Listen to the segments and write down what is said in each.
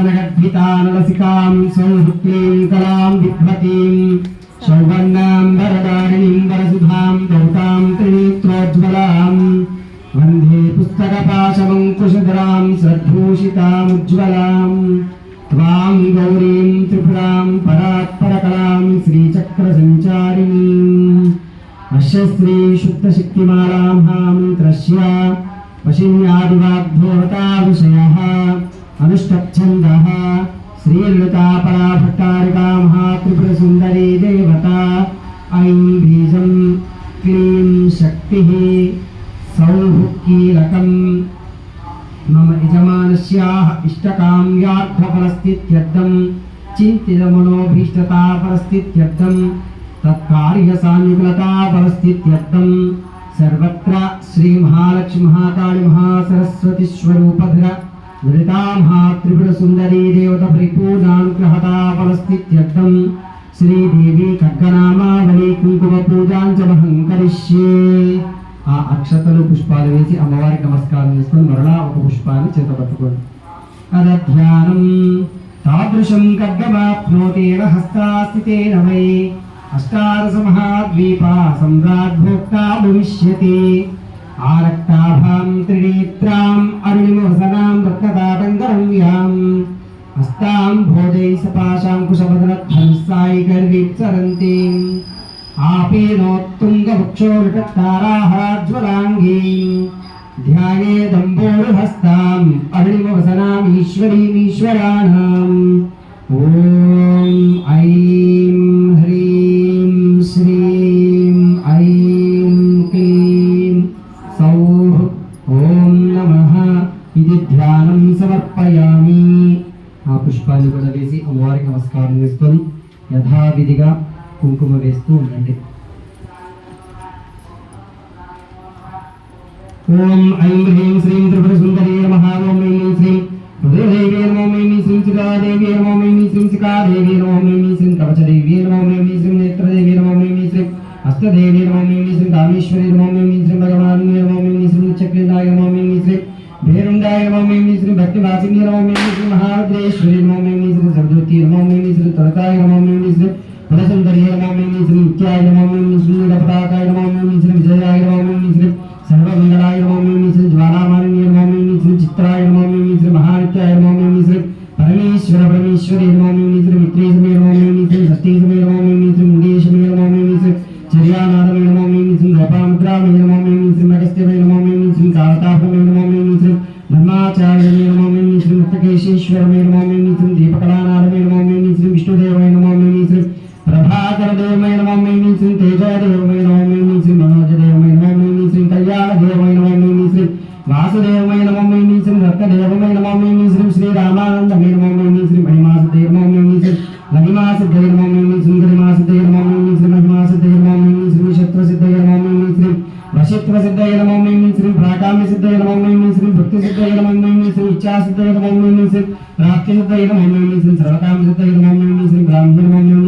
सनगद्भितानलसिकां संहृत्लीं कलां बिभ्रतीं सौवर्णां वरदारिणीं वरसुधां दौतां त्रिनेत्रोज्ज्वलाम् वन्दे पुस्तकपाशमङ्कुशधरां सद्भूषितामुज्ज्वलाम् त्वां गौरीं त्रिपुरां परात्परकलां श्रीचक्रसञ्चारिणीम् अस्य श्रीशुद्धशक्तिमालां हामन्त्रस्य पशिन्यादिवाग्भोवता विषयः అవిష్టఛంద శ్రీలతాపరాభట్టారికా మహాత్రిపురసుందరీ దేవత ఐం బీజం క్లీం శక్తి సౌభుక్కీలకం మమ యజమానస్యాహ ఇష్టకామ్యార్థఫలస్థిత్యర్థం చింతితమనోభీష్టతాపరస్థిత్యర్థం తత్కార్యసానుకూలతాపరస్థిత్యర్థం సర్వత్ర శ్రీ మహాలక్ష్మి మహాకాళి మహాసరస్వతి స్వరూపధర త్రిపురసుందరీ దేవత పరిపూర్ణానుగ్రహతాపరస్థిత్యర్థం శ్రీదేవి ఖడ్గనామావళి కుంకుమ పూజాంచమహం ఆ అక్షతలు పుష్పాలు వేసి అమ్మవారికి నమస్కారం చేసుకుని మరలా ఒక పుష్పాన్ని చేతపట్టుకోండి. అదధ్యానం తాదృశం ఖడ్గమాప్నోతేన హస్తాస్థితేన వై అష్టాదశ భవిష్యతి. భవిష్యతి ఆరక్తాభాం త్రినేత్రాం అరుణిమవసనాం రక్తతాటంకరమ్యాం హస్తాం భోజై సపాశాం కుశవదనధ్వంసాయి గర్వీప్సరంతీం ఆపేనోత్తుంగవృక్షోరుటారాహాజ్వలాంగీం ధ్యానే దంబోరుహస్తాం అరుణిమవసనామీశ్వరీమీశ్వరాణాం ఓం ఐం హ్రీం శ్రీం ఐం యథావిధిగా కుంకుమ వేస్తూ ఉండండి ఓం ఐం హ్రీం శ్రీం త్రిపుర సుందరీ నమః ఓం ఐం శ్రీం హృదయదేవి నమో ఓం శ్రీం నమో శ్రీం నమో శ్రీం నమో శ్రీం నమో శ్రీం నమో శ్రీం కామేశ్వరి నమో శ్రీం భగవాని నమో శ్రీం చక్రిందాయ నమో శ్రీం భేరుండాయ నమో శ్రీం భక్తివాసిని నమో మహారుద్రేశ్వరి నమో ఐం శ్రీం సర్వజ్యోతి నమో ఓం ఐం శ్రీం తొలకాయ నమో ఓం ఐం శ్రీం పురసుందరి నమో ఓం ఐం శ్రీం నిత్యాయ నమో ఓం ఐం శ్రీం నీలపతాకాయ నమో ఓం ఐం శ్రీం విజయాయ నమో ఓం ఐం శ్రీం సర్వమంగళాయ నమో ఓం ఐం శ్రీం జ్వాలామాలిన్య నమో ఓం ఐం శ్రీం చిత్రాయ నమో ఓం ఐం శ్రీం శ్రీ రామానంద నమో శ్రీ మహిమాస శ్రీం శ్రీ మహిమాస ఓం ఐం శ్రీం మణిమాసదే నమో ఓం ఐం శ్రీం గరిమాసదే నమో ఓం ఐం శ్రీం మహిమాసదే నమో ఓం ఐం శ్రీం శత్రుసిద్ధయ నమో ఓం ఐం శ్రీం వశిత్వసిద్ధయ నమో ఓం ఐం శ్రీం ప్రాకామ్యసిద్ధయ నమో ఓం ఐం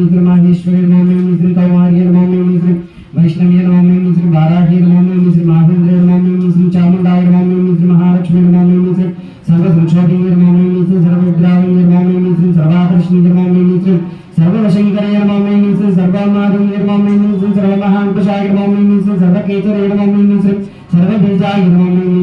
శ్రీం మహేశ్వరి నమో ఓం ఐం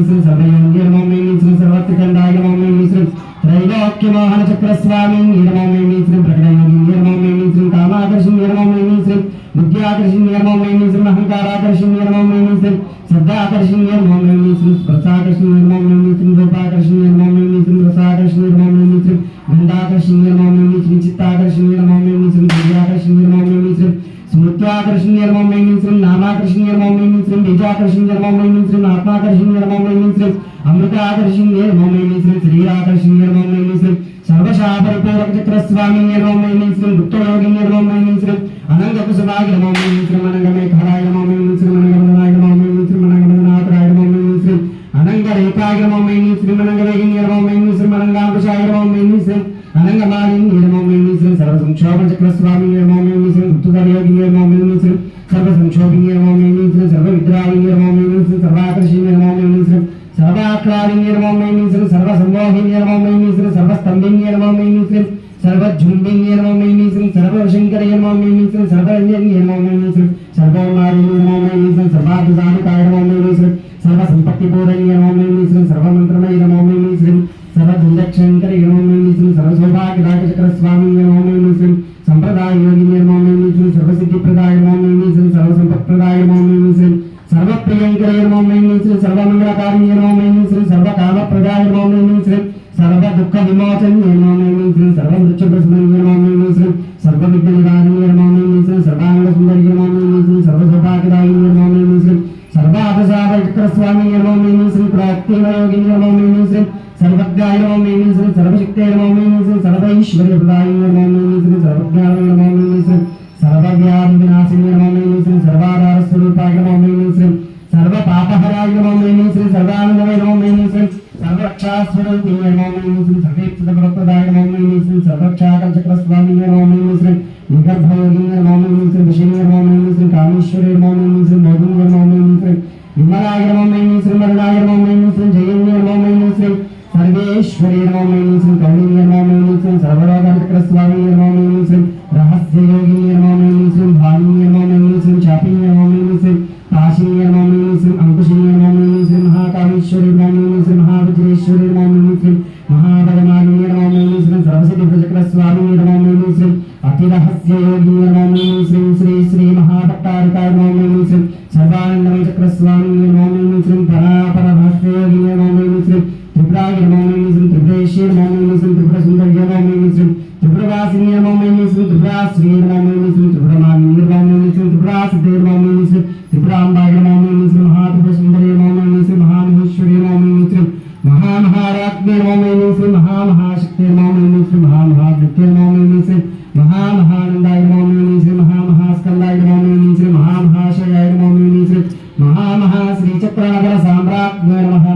నమో ఓం ఐం శ్రీం సర్వయోగ్య నమో ఓం ఐం శ్రీం సర్వత్రికండాయ నమో ఓం ఐం శ్రీం త్రైలోక్యమోహన చక్రస్వామి నమో ఓం ఐం శ్రీం ప్రకటయోగి నమో ఓం ఐం శ్రీం కామాకర్షణి నమో ఓం ఐం శ్రీం బుద్ధ్యాకర్షణి నమో ఓం ఐం శ్రీం అహంకారాకర్షణి నమో ఓం ఐం శ్రీం శ్రద్ధాకర్షణి నమో ఓం ఐం శ్రీం స్పర్శాకర్షణి నమో ఓం ఐం శ్రీం రూపాకర్షణి నమో ఓం ఐం శ్రీం రసాకర్షణి నమో ఓం ఐం శ్రీం గంధాకర్షణి నమో స్మృత్యాకర్షణి నిర్మం నిర్మించడం ఐం నిర్మం నిర్మించడం నమో నిర్మం నిర్మించడం ఆత్మాకర్షణ నిర్మం నిర్మించడం అమృత ఆకర్షణ నిర్మం నిర్మించడం నమో నిర్మం నిర్మించడం శ్రీం అమృతాకర్షణి నమో ఓం ఐం శ్రీం శ్రీరాకర్షణి నమో ఓం ఐం శ్రీం సర్వశాపరిపూరక చక్రస్వామి నమో నిర్మించడం ఐం శ్రీం గుప్తయోగి నమో ఓం ఐం శ్రీం అనంగ కుసుభాగి నమో ఓం నిర్మం నిర్మించడం అనంగమేఘరాయ నమో ఓం ఐం శ్రీం అనంగ రేఖాయ సర్వ సంక్షోభ చక్రస్వామి నమో ఓం గుప్తయోగి నిర్మం సంక్షోభింగే నమో మేమీశ్వరం సర్వవిద్రాలింగే నమో మేమీశ్వరం సర్వాకర్షింగే నమో మేమీశ్వరం సర్వాక్రాలింగే నమో మేమీశ్వరం సర్వసంభోహింగే నమో మేమీశ్వరం సర్వస్తంభింగే నమో మేమీశ్వరం సర్వజుంభింగే నమో మేమీశ్వరం సర్వశంకరే నమో మేమీశ్వరం సర్వరంజన్గే నమో మేమీశ్వరం సర్వోన్నారే నమో మేమీశ్వరం సర్వార్థసాధకాయ నమో మేమీశ్వరం సర్వసంపత్తి విమోచం నిర్మాణం సర్వృక్ష ప్రసన్న నిర్మాణం సర్వవిఘ్న నివారణ నిర్మాణం సర్వాంగ సుందరి నిర్మాణం సర్వసౌభాగ్యదాయ నిర్మాణం సర్వాపసాపచక్ర స్వామి నిర్మాణం ప్రాప్తియోగి నిర్మాణం సర్వజ్ఞాయోమేమి సర్వశక్తేర్మోమేమి సర్వైశ్వర్యప్రదాయోమేమి సర్వజ్ఞానోమేమి సర్వవ్యాధి వినాశిర్మోమేమి సర్వాధార స్వరూపాయోమేమి సర్వపాపహరాయోమేమి సర్వానందమయోమేమి సర్వరక్షాస్వరూపీయ सर्वक्षाकल्चक्रस्वामीय नौमिश्री निगर्भयोगीय नौमिश्री विषीय नौमिश्री कामेश्वरी नौमिश्री मधुर नौमिश्री विमलाग्र नौमिश्री मरणाग्र नौमिश्री जयन्य नौमिश्री सर्वेश्वरी नौमिश्री कौलिन्य नौमिश्री सर्वलोकचक्रस्वामीय नौमिश्री త్రిమేణీశ్రీ త్రిపురేశ్వరీశ్రీ త్రిపుర సుందర్యమేశ్రీ త్రిపురవాసినియమేశ్రీ త్రిపురాశ్రీర్మేశ్రీ త్రిపురమాణీర్మేశ్రీ త్రిపురాసిదేర్మేశ్రీ త్రిపురాంబాయమేశ్రీ మహాత్రిపురసుందరేమేశ్రీ మహామహేశ్వరీమేశ్రీ మహామహారాజ్ఞేమేశ్రీ మహామహాశక్తిర్మేశ్రీ మహామహాగృత్యమేశ్రీ మహామహానందాయమేశ్రీ మహామహాస్కందాయమేశ్రీ మహామహాశయాయమేశ్రీ మహామహాశ్రీచక్రాధర సామ్రాజ్ఞ మహా